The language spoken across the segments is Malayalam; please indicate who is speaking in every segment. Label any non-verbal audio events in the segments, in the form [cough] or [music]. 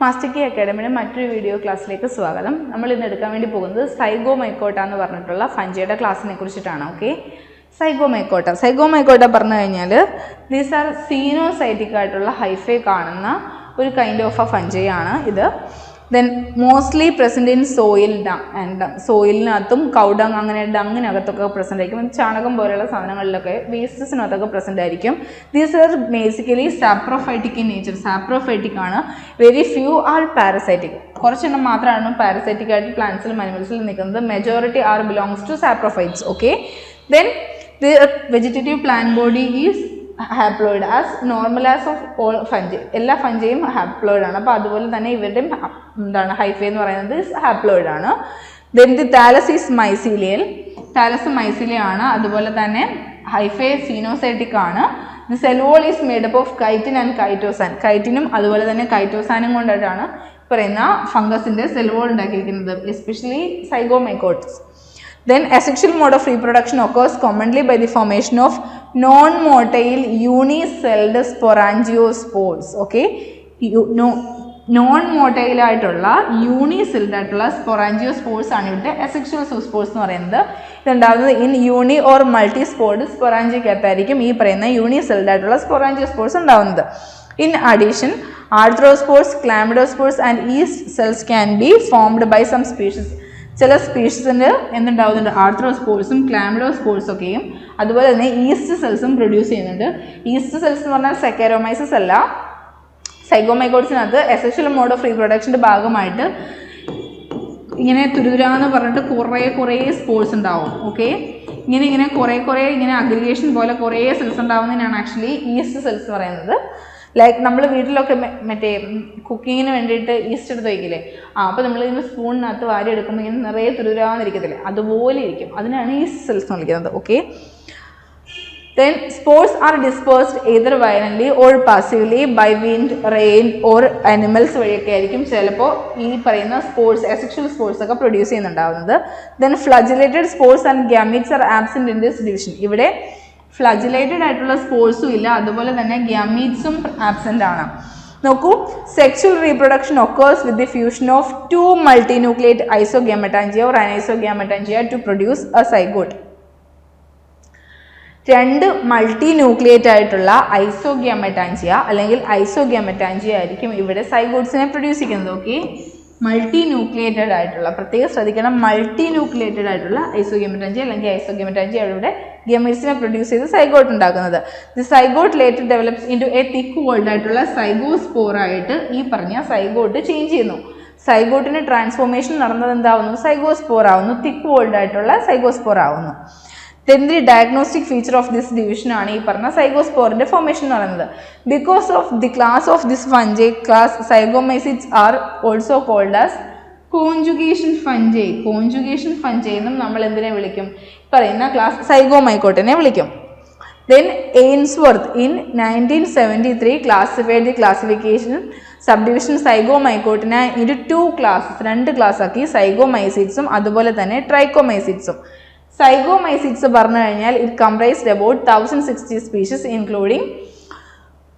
Speaker 1: മാസ്റ്റിക്കി അക്കാഡമിയുടെ മറ്റൊരു വീഡിയോ ക്ലാസ്സിലേക്ക് സ്വാഗതം. നമ്മൾ ഇന്ന് എടുക്കാൻ വേണ്ടി പോകുന്നത് സൈഗോ മൈക്കോട്ട എന്ന് പറഞ്ഞിട്ടുള്ള ഫഞ്ചിയുടെ ക്ലാസ്സിനെ കുറിച്ചിട്ടാണ് ഓക്കെ സൈഗോ മൈക്കോട്ട സൈഗോ മൈക്കോട്ട പറഞ്ഞു കഴിഞ്ഞാൽ ദീസ് ആർ സീനോസൈറ്റിക് ആയിട്ടുള്ള ഹൈഫൈ കാണുന്ന ഒരു കൈൻഡ് ഓഫ് എ ഫഞ്ചയാണ് ഇത്. Then mostly present in soil and സോയിലിനകത്തും cow dung അങ്ങനെ ഡങ്ങിനകത്തൊക്കെ പ്രസന്റ് ആയിരിക്കും. ചാണകം പോലെയുള്ള സാധനങ്ങളിലൊക്കെ വേസ്റ്റസിനകത്തൊക്കെ പ്രസന്റ് ആയിരിക്കും. These are basically saprophytic in nature saprophytic ആണ്. വെരി ഫ്യൂ ആർ പാരസൈറ്റിക് കുറച്ചെണ്ണം മാത്രമാണ് പാരസൈറ്റിക് ആയിട്ട് പ്ലാന്റ്സിലും അനിമൽസിലും നിൽക്കുന്നത്. Majority are belongs to saprophytes okay then the vegetative plant body is haploid as normal as of all fungi എല്ലാ ഫഞ്ചയും ഹാപ്ലോയിഡ് ആണ്. അപ്പോൾ അതുപോലെ തന്നെ ഇവരുടെയും ha- എന്താണ് ഹൈഫൈ എന്ന് പറയുന്നത് ഹാപ്ലോയിഡ് ആണ്. Then the thallus is mycelial thallus mycelia ആണ്. അതുപോലെ തന്നെ ഹൈഫൈ സീനോസൈറ്റിക് ആണ്. The cell wall is made up of chitin and chitosan കൈറ്റിനും അതുപോലെ തന്നെ കൈറ്റോസാനും കൊണ്ടിട്ടാണ് പറയുന്ന ഫംഗസിന്റെ സെൽവോൾ ഉണ്ടാക്കിയിരിക്കുന്നത് especially zygomycotes then asexual mode of reproduction occurs commonly by the formation of non-motile unicelled sporangiospores. Okay, You- no, non മോട്ടയിലായിട്ടുള്ള unicelled ആയിട്ടുള്ള സ്പൊറാഞ്ചിയോസ്പോർസ് ആണ് ഇവിടുത്തെ എസെക്ഷൽ സൂസ്പോർസ് എന്ന് പറയുന്നത്. ഇതുണ്ടാകുന്നത് in uni or multi spored സ്പൊറാഞ്ചിക്കകത്തായിരിക്കും ഈ പറയുന്ന യൂണിസെൽഡ് ആയിട്ടുള്ള സ്പൊറാഞ്ചിയോസ്പോർസ് ഉണ്ടാകുന്നത് in addition arthrospores chlamydospores and yeast cells can be formed by some species ചില സ്പീഷീസിന് എന്തുണ്ടാവുന്നുണ്ട്? ക്ലാമിഡോസ്പോർസ് ഒക്കെയും. അതുപോലെ തന്നെ ഈസ്റ്റ് സെൽസും പ്രൊഡ്യൂസ് ചെയ്യുന്നുണ്ട്. ഈസ്റ്റ് സെൽസ് എന്ന് പറഞ്ഞാൽ സെക്കാരോമൈസസ് അല്ല. സൈഗോമൈഗോഡ്സിനകത്ത് എസെഷ്യൽ മോഡ് ഓഫ് റീപ്രൊഡക്ഷന്റെ ഭാഗമായിട്ട് ഇങ്ങനെ തുരുതുരാന്ന് പറഞ്ഞിട്ട് കുറേ കുറേ സ്പോർട്സ് ഉണ്ടാവും. ഓക്കെ ഇങ്ങനെ ഇങ്ങനെ കുറേ കുറേ ഇങ്ങനെ അഗ്രിഗേഷൻ പോലെ കുറേ സെൽസ് ഉണ്ടാവുന്നതിനാണ് ആക്ച്വലി ഈസ്റ്റ് സെൽസ് പറയുന്നത്. ലൈക്ക് നമ്മൾ വീട്ടിലൊക്കെ മറ്റേ കുക്കിങ്ങിന് വേണ്ടിയിട്ട് ഈസ്റ്റ് എടുത്ത് വയ്ക്കില്ലേ? ആ അപ്പോൾ നമ്മൾ ഇതിന് സ്പൂണിനകത്ത് വാരി എടുക്കുമ്പോൾ ഇങ്ങനെ നിറയെ തുരുതുരാന്നിരിക്കത്തില്ലേ അതുപോലെ ഇരിക്കും. അതിനാണ് ഈസ്റ്റ് സെൽസ് എന്ന് വിളിക്കുന്നത് okay then spores are dispersed either violently or passively by wind rain or animals വഴിയൊക്കെ ആയിരിക്കും ചിലപ്പോൾ ഈ പറയുന്ന സ്പോർട്സ് എസെക്ഷൽ സ്പോർട്സ് ഒക്കെ produce ചെയ്യുന്നുണ്ടാവുന്നത്. Then flagellated spores and gametes are absent in this division ഇവിടെ ഫ്ലജിലേറ്റഡ് ആയിട്ടുള്ള സ്പോർട്സും ഇല്ല. അതുപോലെ തന്നെ ഗ്യാമീറ്റ്സും ആബ്സെന്റ് ആണ്. നോക്കൂ sexual reproduction occurs with the fusion of two multinucleate isogametangia or anisogametangia to produce a zygote രണ്ട് മൾട്ടി ന്യൂക്ലിയേറ്റ് ആയിട്ടുള്ള ഐസോഗ്യാമറ്റാഞ്ചിയ അല്ലെങ്കിൽ ഐസോഗ്യാമറ്റാഞ്ചിയ ആയിരിക്കും ഇവിടെ സൈഗോട്സിനെ പ്രൊഡ്യൂസ് ചെയ്യുന്നത്. ഓക്കെ മൾട്ടി ന്യൂക്ലിയേറ്റഡ് ആയിട്ടുള്ള പ്രത്യേകം ശ്രദ്ധിക്കണം മൾട്ടി ന്യൂക്ലിയേറ്റഡ് ആയിട്ടുള്ള ഐസോഗ്യാമറ്റാഞ്ചിയ അല്ലെങ്കിൽ ഐസോഗ്യാമറ്റാഞ്ചിയ അവിടെ ഗെമിറ്റ്സിനെ പ്രൊഡ്യൂസ് ചെയ്ത് സൈഗോട്ട് ഉണ്ടാക്കുന്നത്. The zygote later develops into a thick walled ആയിട്ടുള്ള സൈഗോസ്പോർ ആയിട്ട് ഈ പറഞ്ഞ സൈഗോട്ട് ചേഞ്ച് ചെയ്യുന്നു. സൈഗോട്ടിന് ട്രാൻസ്ഫോർമേഷൻ നടന്നത് എന്താവുന്നു? സൈഗോസ്പോർ ആവുന്നു. തിക്ക് വേൾഡ് ആയിട്ടുള്ള സൈഗോസ്പോർ ആവുന്നു. Then diagnostic feature of this division ആണ് ഈ പറഞ്ഞ സൈഗോസ്പോറിന്റെ ഫോർമേഷൻ എന്ന് പറയുന്നത്. Because of the class of this fungi class zygomycetes are also called as conjugation fungi conjugation fungi എന്നും നമ്മൾ എന്തിനെ വിളിക്കും? പറയുന്ന ക്ലാസ് സൈഗോമൈക്കോട്ടിനെ വിളിക്കും. Then Ainsworth in nineteen seventy three classified the classification subdivision സൈഗോമൈക്കോട്ടിനെ ഇരു ടു ക്ലാസ്സസ് രണ്ട് ക്ലാസ്സാക്കി സൈഗോമൈസിറ്റ്സും അതുപോലെ തന്നെ ട്രൈക്കോമൈസിറ്റ്സും സൈഗോമൈസിറ്റ്സ് പറഞ്ഞു കഴിഞ്ഞാൽ it comprised about thousand sixty species including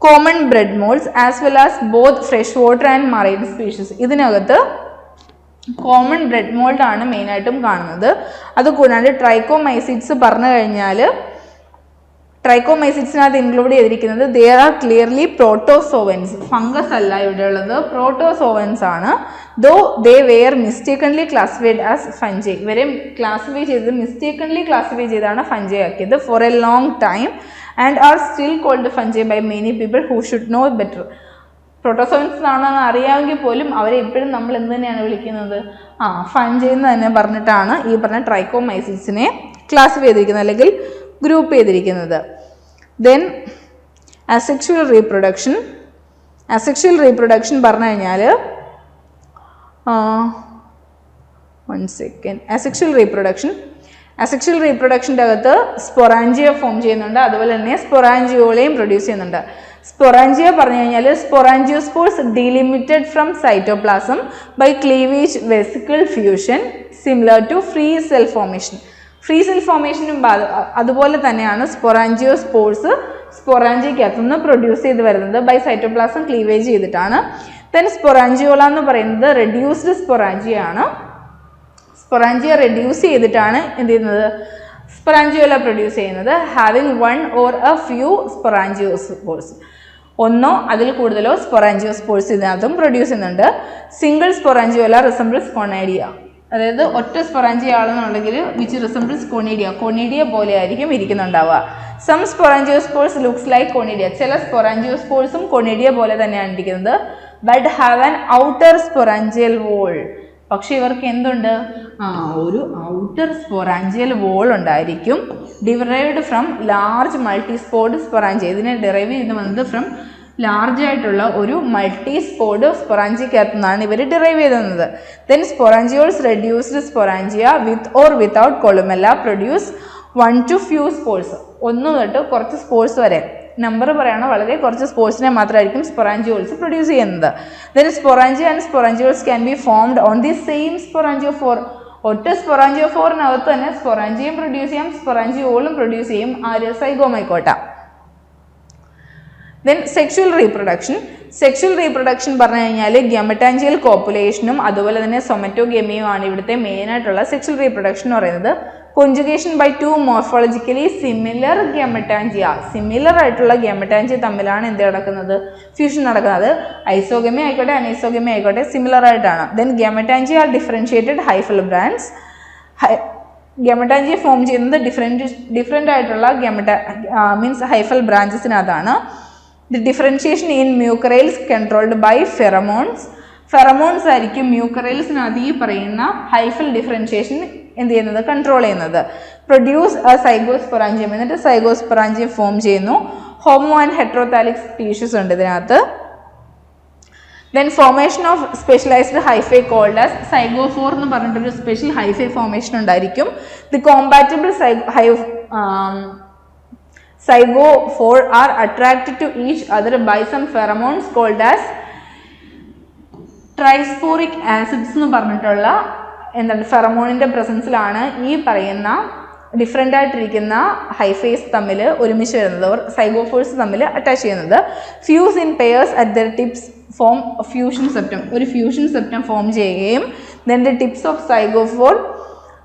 Speaker 1: common bread molds as well as both fresh water and marine species ഇതിനകത്ത് കോമൺ ബ്രെഡ് മോൾഡ് ആണ് മെയിനായിട്ടും കാണുന്നത്. അതുകൂടാണ്ട് ട്രൈക്കോമൈസിറ്റ്സ് പറഞ്ഞു കഴിഞ്ഞാൽ ട്രൈക്കോമൈസിറ്റ്സിനകത്ത് ഇൻക്ലൂഡ് ചെയ്തിരിക്കുന്നത് there are clearly protozoans fungus അല്ല ഇവിടെ ഉള്ളത് പ്രോട്ടോസോവൻസ് ആണ്. Though they were mistakenly classified as fungi ഇവരെ ക്ലാസിഫൈ ചെയ്തത് മിസ്റ്റേക്കൺലി ക്ലാസിഫൈ ചെയ്താണ് ഫഞ്ചൈ ആക്കിയത് for a long time and are still called fungi by many people who should know better protozoans ആണെന്ന് അറിയാമെങ്കിൽ പോലും അവരെ ഇപ്പോഴും നമ്മൾ എന്ത് തന്നെയാണ് വിളിക്കുന്നത്? ആ ഫഞ്ചൈ എന്ന് തന്നെ പറഞ്ഞിട്ടാണ് ഈ പറഞ്ഞ ട്രൈക്കോമൈസിസിനെ ക്ലാസിഫൈ ചെയ്തിരിക്കുന്നത്. അല്ലെങ്കിൽ ഗ്രൂപ്പ് ചെയ്തിരിക്കുന്നത്. Then asexual reproduction asexual reproduction പറഞ്ഞു കഴിഞ്ഞാൽ one second asexual reproduction asexual റീപ്രൊഡക്ഷന്റെ അകത്ത് സ്പൊറാഞ്ചിയ ഫോം ചെയ്യുന്നുണ്ട്. അതുപോലെ തന്നെ സ്പൊറാഞ്ചിയോളെയും പ്രൊഡ്യൂസ് ചെയ്യുന്നുണ്ട്. സ്പൊറാഞ്ചിയ പറഞ്ഞു കഴിഞ്ഞാൽ sporangiospores delimited from cytoplasm by cleavage vesicle fusion similar to free cell formation free ഫോമേഷനും അതുപോലെ തന്നെയാണ് സ്പൊറാഞ്ചിയോ സ്പോർട്സ് സ്പൊറാഞ്ചിക്കകത്തു നിന്ന് പ്രൊഡ്യൂസ് ചെയ്ത് വരുന്നത് ബൈ സൈറ്റോപ്ലാസം ക്ലീവേജ് ചെയ്തിട്ടാണ്. ദെൻ സ്പൊറാഞ്ചിയോള എന്ന് പറയുന്നത് റെഡ്യൂസ്ഡ് സ്പൊറാഞ്ചിയാണ് സ്പൊറാഞ്ചിയ റെഡ്യൂസ് ചെയ്തിട്ടാണ് എന്ത് ചെയ്യുന്നത്? സ്പൊറാഞ്ചിയോല പ്രൊഡ്യൂസ് ചെയ്യുന്നത്. Having one or a few sporangiospores ഒന്നോ അതിൽ കൂടുതലോ സ്പൊറാഞ്ചിയോസ്പോൾസ് ഇതിനകത്തും പ്രൊഡ്യൂസ് ചെയ്യുന്നുണ്ട്. സിംഗിൾ സ്പൊറാഞ്ചിയോല റിസംബിൾസ് കൊണേഡിയ അതായത് ഒറ്റ സ്പൊറാഞ്ചിയ ആണെന്നുണ്ടെങ്കിൽ വിച്ച് റിസംബിൾസ് കൊണീഡിയ കൊണീഡിയ പോലെ ആയിരിക്കും ഇരിക്കുന്നുണ്ടാവുക. Some sporangiospores looks like conidia ചില സ്പൊറാഞ്ചിയോസ്പോൾസും കൊണീഡിയ പോലെ തന്നെയാണ് ഇരിക്കുന്നത്. But have an outer sporangial wall പക്ഷെ ഇവർക്ക് എന്തുണ്ട്? ആ ഒരു ഔട്ടർ സ്പൊറാഞ്ചിയൽ വോൾ ഉണ്ടായിരിക്കും. Derived from large multi spored sporangia ഇതിനെ ഡിറൈവ് ചെയ്യുന്നത് ഫ്രം ലാർജ് ആയിട്ടുള്ള ഒരു മൾട്ടി സ്പോർഡ് സ്പൊറാഞ്ചിക്കകത്തു നിന്നാണ് ഇവർ ഡിറൈവ് ചെയ്തത് then sporangioles reduced sporangia with or without columella produce one two few spores ഒന്ന് തൊട്ട് കുറച്ച് സ്പോർട്സ് വരെ. നമ്പർ പറയണ വളരെ കുറച്ച് സ്പോർട്സിനെ മാത്രമായിരിക്കും സ്പൊറാഞ്ചിയോൾസ് പ്രൊഡ്യൂസ് ചെയ്യുന്നത്. Then sporangia and sporangioles can be formed on the same sporangiophore ഒറ്റ സ്പൊറാഞ്ചിയോ ഫോറിനകത്ത് തന്നെ സ്പൊറാഞ്ചിയും പ്രൊഡ്യൂസ് ചെയ്യാം സ്പൊറാഞ്ചിയോളും പ്രൊഡ്യൂസ് ചെയ്യും. ആര് zygomycota then sexual reproduction sexual reproduction പറഞ്ഞു കഴിഞ്ഞാൽ ഗ്യമറ്റാഞ്ചിയൽ കോപ്പുലേഷനും അതുപോലെ തന്നെ സൊമറ്റോഗെമിയും ആണ് ഇവിടുത്തെ മെയിൻ ആയിട്ടുള്ള സെക്ഷുവൽ റീപ്രൊഡക്ഷൻ എന്ന് പറയുന്നത്. Conjugation by two morphologically similar gametangia similar ആയിട്ടുള്ള ഗ്യമറ്റാഞ്ചിയ തമ്മിലാണ് എന്ത് നടക്കുന്നത്? ഫ്യൂഷൻ നടക്കുന്നത്. ഐസോഗമി ആയിക്കോട്ടെ അനൈസോഗമി ആയിക്കോട്ടെ സിമിലർ ആയിട്ടാണ്. Then gametangia are differentiated hyphal branches ഗ്യമറ്റാഞ്ചിയെ form ചെയ്യുന്നത് ഡിഫറെന്റ് ഡിഫറെന്റ് ആയിട്ടുള്ള ഗ്യമറ്റ means hyphal ബ്രാഞ്ചസിനകത്താണ് the differentiation in mucorales controlled by pheromones pheromones ആയിരിക്കും മ്യൂക്കറൈൽസിനകത്ത് ഈ പറയുന്ന ഹൈഫൽ ഡിഫറൻഷിയേഷൻ എന്ത് ചെയ്യുന്നത്? കൺട്രോൾ ചെയ്യുന്നത്. പ്രൊഡ്യൂസ് എ സൈഗോസ്പൊറാഞ്ചിയം എന്നിട്ട് സൈഗോസ്പൊറാഞ്ചിയം ഫോം ചെയ്യുന്നു. ഹോമോ ആൻഡ് ഹെട്രോതാലിക് സ്പീഷീസ് ഉണ്ട് ഇതിനകത്ത്. Then formation of specialised hyphae called as zygophore എന്ന് പറഞ്ഞിട്ടൊരു സ്പെഷ്യൽ ഹൈഫൈ ഫോർമേഷൻ ഉണ്ടായിരിക്കും. ദി കോമ്പാറ്റബിൾ സൈ high zygophore are attracted to each other by some pheromones called as trisporic acids എന്ന് പറഞ്ഞിട്ടുള്ള എന്താണ് ഫെറമോണിന്റെ പ്രസൻസിലാണ് ഈ പറയുന്ന ഡിഫറെന്റ് ആയിട്ടിരിക്കുന്ന ഹൈഫേസ് തമ്മിൽ ഒരുമിച്ച് വരുന്നത്. ഓർ സൈഗോഫോഴ്സ് തമ്മിൽ അറ്റാച്ച് ചെയ്യുന്നത്. Fuse in pairs at their tips form fusion septum ഒരു ഫ്യൂഷൻ സെപ്റ്റം ഫോം ചെയ്യുകയും then the tips of zygophore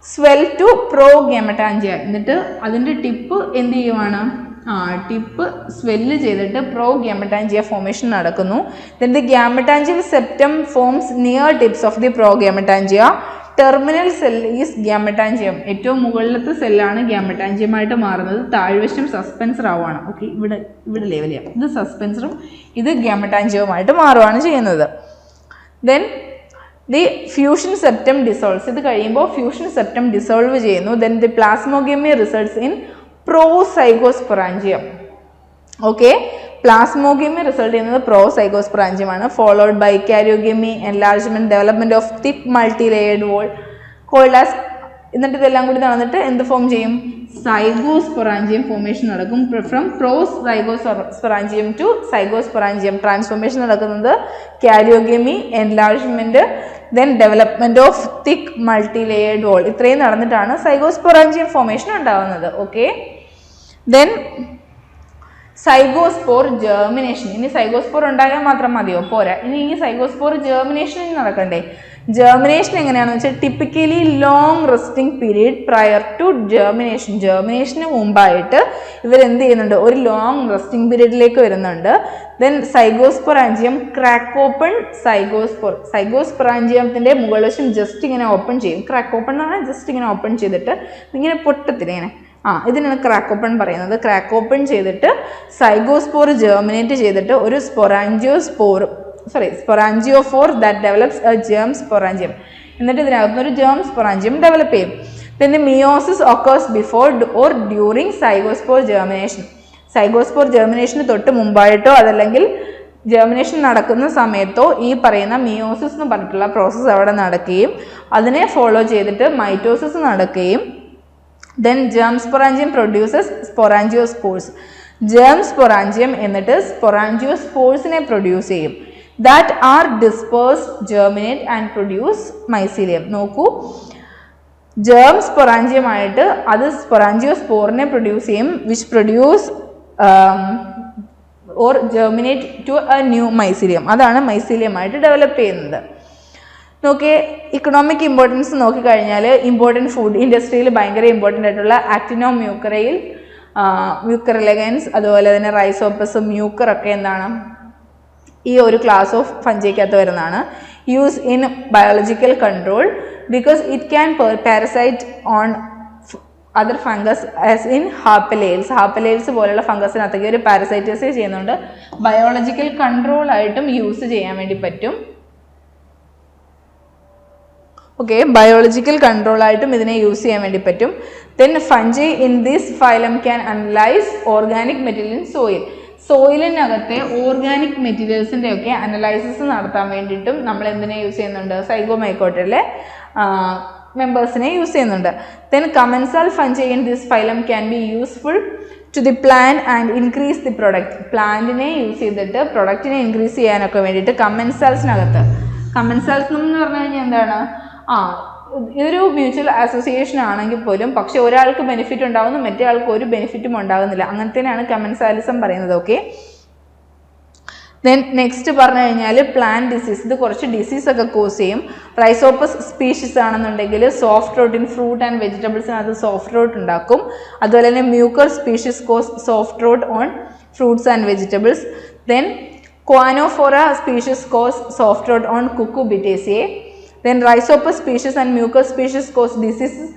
Speaker 1: swell to progametangia എന്നിട്ട് അതിന്റെ ടിപ്പ് എന്ത് ചെയ്യുവാണ്? ടിപ്പ് സ്വെല്ല് ചെയ്തിട്ട് പ്രോ ഗ്യാമറ്റാഞ്ചിയ ഫോമേഷൻ നടക്കുന്നു. Then the gametangial septum forms near tips of the progametangia terminal cell is gametangium ഏറ്റവും മുകളിലത്തെ സെല്ലാണ് ഗ്യാമറ്റാഞ്ചിയമായിട്ട് മാറുന്നത്. താഴ്വശം സസ്പെൻസർ ആവുകയാണ് ഓക്കെ ഇവിടെ ഇവിടെ ലെവൽ ചെയ്യാം. ഇത് സസ്പെൻസറും ഇത് ഗ്യാമറ്റാഞ്ചിയവുമായിട്ട് മാറുകയാണ് ചെയ്യുന്നത്. Then the fusion septum dissolves ഇത് കഴിയുമ്പോൾ ഫ്യൂഷൻ സെപ്റ്റം ഡിസോൾവ് ചെയ്യുന്നു. Then the plasmogamy results in prozygosporangium okay plasmogamy result ചെയ്യുന്നത് പ്രോസൈഗോസ്പൊറാഞ്ചിയമാണ് followed by karyogamy enlargement development of thick multi layered wall called as എന്നിട്ട് ഇതെല്ലാം കൂടി നടന്നിട്ട് എന്ത് ഫോം ചെയ്യും? സൈഗോസ്പൊറാഞ്ചിയം ഫോർമേഷൻ നടക്കും. From prozygosporangium to zygosporangium transformation നടക്കുന്നത് karyogamy enlargement then development of thick multi layered wall ഇത്രയും നടന്നിട്ടാണ് സൈഗോസ്പൊറാഞ്ചിയം ഫോർമേഷൻ ഉണ്ടാകുന്നത് ഓക്കെ ദെൻ സൈഗോസ്പോർ ജേർമിനേഷൻ ഇനി സൈഗോസ്പോർ ഉണ്ടായാൽ മാത്രം മതിയോ? പോരാ. ഇനി ഈ സൈഗോസ്പോർ ജേർമിനേഷൻ നടക്കണ്ടേ? ജേർമിനേഷൻ എങ്ങനെയാണെന്ന് വെച്ചാൽ typically long resting period prior to germination ജേർമിനേഷന് മുമ്പായിട്ട് ഇവർ എന്ത് ചെയ്യുന്നുണ്ട്? ഒരു ലോങ് റെസ്റ്റിംഗ് പീരീഡിലേക്ക് വരുന്നുണ്ട്. Then zygosporangium crack open zygospore സൈഗോസ്പൊറാഞ്ചിയത്തിന്റെ മുകൾ വശം ജസ്റ്റ് ഇങ്ങനെ ഓപ്പൺ ചെയ്യും. ക്രാക്ക് ഓപ്പൺ എന്ന് പറഞ്ഞാൽ ജസ്റ്റ് ഇങ്ങനെ ഓപ്പൺ ചെയ്തിട്ട് ഇങ്ങനെ പൊട്ടത്തില്ല ഇങ്ങനെ? ആ ഇതിനാണ് ക്രാക്ക് ഓപ്പൺ പറയുന്നത്. ക്രാക്ക് ഓപ്പൺ ചെയ്തിട്ട് സൈഗോസ്പോർ ജേർമിനേറ്റ് ചെയ്തിട്ട് ഒരു sporangiospore sorry sporangiophore that develops a germ sporangium എന്നിട്ട് ഇതിനകത്തുനിന്ന് ഒരു ജേം സ്പൊറാഞ്ചിയം ഡെവലപ്പ് ചെയ്യും. പിന്നെ meiosis occurs before or during zygospore germination zygospore ജേർമിനേഷന് തൊട്ട് മുമ്പായിട്ടോ അതല്ലെങ്കിൽ ജേർമിനേഷൻ നടക്കുന്ന സമയത്തോ ഈ പറയുന്ന മിയോസിസ് എന്ന് പറഞ്ഞിട്ടുള്ള പ്രോസസ്സ് അവിടെ നടക്കുകയും അതിനെ ഫോളോ ചെയ്തിട്ട് മൈറ്റോസിസ് നടക്കുകയും then germ sporangium produces sporangiospores germ sporangium എന്നിട്ട് സ്പൊറാഞ്ചിയോസ്പോർസിനെ പ്രൊഡ്യൂസ് ചെയ്യും. That are disperse germinate and produce mycelium നോക്കൂ. ജേം സ്പൊറാഞ്ചിയമായിട്ട് അത് സ്പൊറാഞ്ചിയോ സ്പോറിനെ പ്രൊഡ്യൂസ് ചെയ്യും which produce or germinate to a new mycelium അതാണ് മൈസീലിയമായിട്ട് ഡെവലപ്പ് ചെയ്യുന്നത്. നോക്കിയേ ഇക്കണോമിക് ഇമ്പോർട്ടൻസ് നോക്കിക്കഴിഞ്ഞാൽ ഇമ്പോർട്ടന്റ് ഫുഡ് ഇൻഡസ്ട്രിയിൽ ഭയങ്കര ഇമ്പോർട്ടന്റ് ആയിട്ടുള്ള ആക്ടിനോ മ്യൂക്കറയിൽ മ്യൂക്കർ എലഗൻസ് അതുപോലെ തന്നെ റൈസോപ്പസ് മ്യൂക്കറൊക്കെ എന്താണ്? ഈ ഒരു ക്ലാസ് ഓഫ് ഫഞ്ചിക്കകത്ത് വരുന്നതാണ്. Use in biological control because it can parasite on other fungus as in Harpellales Harpellales പോലുള്ള ഫംഗസിനകത്തേക്ക് ഒരു പാരസൈറ്റസ് ചെയ്യുന്നുണ്ട്. ബയോളജിക്കൽ കൺട്രോൾ ആയിട്ടും യൂസ് ചെയ്യാൻ വേണ്ടി പറ്റും. ഓക്കെ ബയോളജിക്കൽ കൺട്രോൾ ആയിട്ടും ഇതിനെ യൂസ് ചെയ്യാൻ വേണ്ടി പറ്റും. Then fungi in this phylum can analyse organic material soil സോയിലിനകത്തെ organic മെറ്റീരിയൽസിന്റെ ഒക്കെ അനലൈസിസ് നടത്താൻ വേണ്ടിയിട്ടും നമ്മൾ എന്തിനെ യൂസ് ചെയ്യുന്നുണ്ട്? സൈഗോമൈക്കോട്ടിലെ മെമ്പേഴ്സിനെ യൂസ് ചെയ്യുന്നുണ്ട്. Then commensal fungi in this phylum can be useful to the plant and increase the product പ്ലാന്റിനെ use ചെയ്തിട്ട് പ്രൊഡക്റ്റിനെ ഇൻക്രീസ് ചെയ്യാനൊക്കെ വേണ്ടിയിട്ട് കമൻസാൽസിനകത്ത് കമൻസാൽസ് എന്ന് പറഞ്ഞു കഴിഞ്ഞാൽ എന്താണ്? ആ ഇതൊരു മ്യൂച്വൽ അസോസിയേഷൻ ആണെങ്കിൽ പോലും പക്ഷെ ഒരാൾക്ക് ബെനിഫിറ്റ് ഉണ്ടാവുന്നു മറ്റേ ആൾക്ക് ഒരു ബെനിഫിറ്റും ഉണ്ടാകുന്നില്ല അങ്ങനെ തന്നെയാണ് കമൻസാലിസം പറയുന്നത് ഓക്കെ ദെൻ നെക്സ്റ്റ് പറഞ്ഞു കഴിഞ്ഞാൽ പ്ലാൻ ഡിസീസ് ഇത് കുറച്ച് ഡിസീസ് ഒക്കെ കോസ് ചെയ്യും. റൈസോപ്പസ് സ്പീഷീസ് ആണെന്നുണ്ടെങ്കിൽ soft rot in fruit and വെജിറ്റബിൾസിനകത്ത് soft rot ഉണ്ടാക്കും. അതുപോലെ തന്നെ mucor species cause soft rot on fruits and vegetables then choanephora species cause soft rot on cucurbitaceae then rhizopus species and mucus species cause diseases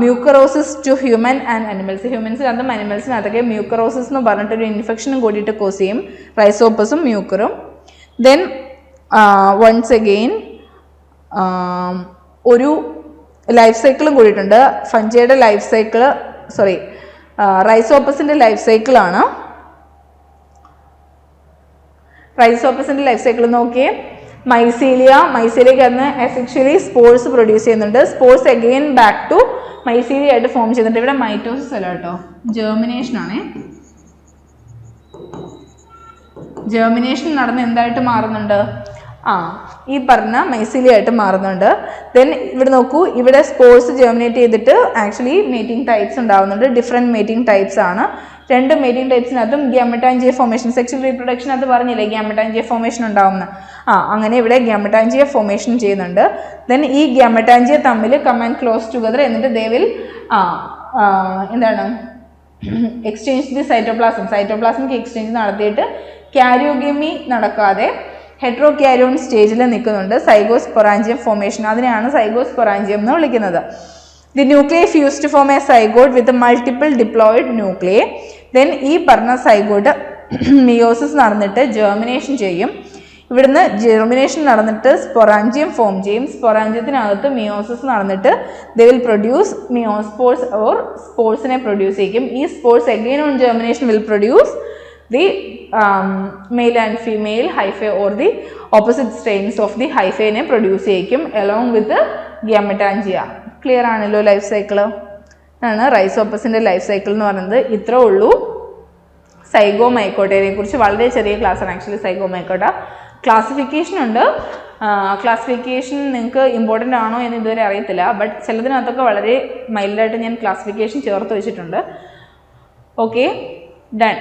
Speaker 1: mucorosis to human and animals ഹ്യൂമൻസിനകത്തും അനിമൽസിനകത്തൊക്കെ മ്യൂക്കറോസിസ് എന്ന് പറഞ്ഞിട്ടൊരു ഇൻഫെക്ഷനും കൂടിയിട്ട് കോസ് ചെയ്യും. റൈസോപ്പസും മ്യൂക്കറും ദെൻ വൺസ് അഗെയിൻ ഒരു ലൈഫ് സൈക്കിളും കൂടിയിട്ടുണ്ട്. ഫഞ്ചയുടെ ലൈഫ് സൈക്കിൾ സോറി റൈസോപ്പസിന്റെ ലൈഫ് സൈക്കിളാണ് റൈസോപ്പസിന്റെ ലൈഫ് സൈക്കിൾ നോക്കിയേ. മൈസീലിയ മൈസീലിയക്ക് അന്ന് എസെക്ച്വലി സ്പോർട്സ് പ്രൊഡ്യൂസ് ചെയ്യുന്നുണ്ട്. Spores again back to mycelia ആയിട്ട് ഫോം ചെയ്യുന്നുണ്ട്. ഇവിടെ മൈറ്റോസിസ് അല്ല കേട്ടോ. ആണേ. ജേർമിനേഷൻ നടന്ന് എന്തായിട്ട് മാറുന്നുണ്ട്? ആ ഈ പറഞ്ഞ മൈസീലിയ ആയിട്ട് മാറുന്നുണ്ട്. ദെൻ ഇവിടെ നോക്കൂ ഇവിടെ സ്പോർട്സ് ജെർമിനേറ്റ് ചെയ്തിട്ട് ആക്ച്വലി മീറ്റിംഗ് ടൈപ്സ് ഉണ്ടാവുന്നുണ്ട്. ഡിഫറെന്റ് മീറ്റിംഗ് ടൈപ്സ് ആണ്. രണ്ട് മീറ്റിംഗ് ടൈപ്സിനകത്തും ഗ്യാമറ്റാഞ്ചിയ ഫോമേഷൻ സെക്ഷൽ റീപ്രൊഡക്ഷൻ അത് പറഞ്ഞില്ലേ ഗ്യാമറ്റാഞ്ചിയ ഫോമേഷൻ ഉണ്ടാവുന്ന. ആ അങ്ങനെ ഇവിടെ ഗ്യാമറ്റാഞ്ചിയ ഫോമേഷൻ ചെയ്യുന്നുണ്ട്. ദെൻ ഈ ഗ്യാമറ്റാഞ്ചിയ തമ്മിൽ കമാൻഡ് ക്ലോസ് ടുഗദർ എന്നിട്ട് ദേ വിൽ ആ, എന്താണ്? എക്സ്ചേഞ്ച് ദി സൈറ്റോപ്ലാസം സൈറ്റോപ്ലാസമിക്ക് എക്സ്ചേഞ്ച് നടത്തിയിട്ട് കാരിയോഗമി നടക്കാതെ ഹെട്രോ ക്യാരിയോൺ സ്റ്റേജിൽ നിൽക്കുന്നുണ്ട്. സൈഗോസ് പൊറാഞ്ചിയം ഫോമേഷൻ അതിനെയാണ് സൈഗോസ് പൊറാഞ്ചിയം എന്ന് വിളിക്കുന്നത്. The nuclei fused form a zygote with multiple diploid nuclei then ഈ പറഞ്ഞ സൈഗോഡ് മിയോസിസ് [clears throat] നടന്നിട്ട് ജെർമിനേഷൻ ചെയ്യും. ഇവിടുന്ന് ജെർമിനേഷൻ നടന്നിട്ട് സ്പൊറാഞ്ചിയം ഫോം ചെയ്യും. സ്പൊറാഞ്ചിയത്തിനകത്ത് മിയോസിസ് നടന്നിട്ട് they will produce meiospores or സ്പോർട്സിനെ produce ചെയ്യും ഈ sports again on germination will produce the male and female hyphae or the opposite strains of the ഹൈഫേനെ produce ചെയ്യിക്കും with the gametangia ക്ലിയർ ആണല്ലോ ലൈഫ് cycle? ആണ് റൈസോപ്പസിന്റെ ലൈഫ് സൈക്കിൾ എന്ന് പറയുന്നത്. ഇത്രേ ഉള്ളൂ. സൈഗോ മൈക്കോട്ടയെ കുറിച്ച് വളരെ ചെറിയ ക്ലാസ്സാണ് ആക്ച്വലി സൈഗോ മൈക്കോട്ട ക്ലാസിഫിക്കേഷൻ ഉണ്ട്. ക്ലാസിഫിക്കേഷൻ നിങ്ങൾക്ക് ഇമ്പോർട്ടന്റ് ആണോ എന്ന് ഇതുവരെ അറിയത്തില്ല. ബട്ട് ചിലതിനകത്തൊക്കെ വളരെ മൈൽഡായിട്ട് ഞാൻ ക്ലാസിഫിക്കേഷൻ ചേർത്ത് വെച്ചിട്ടുണ്ട്. Okay done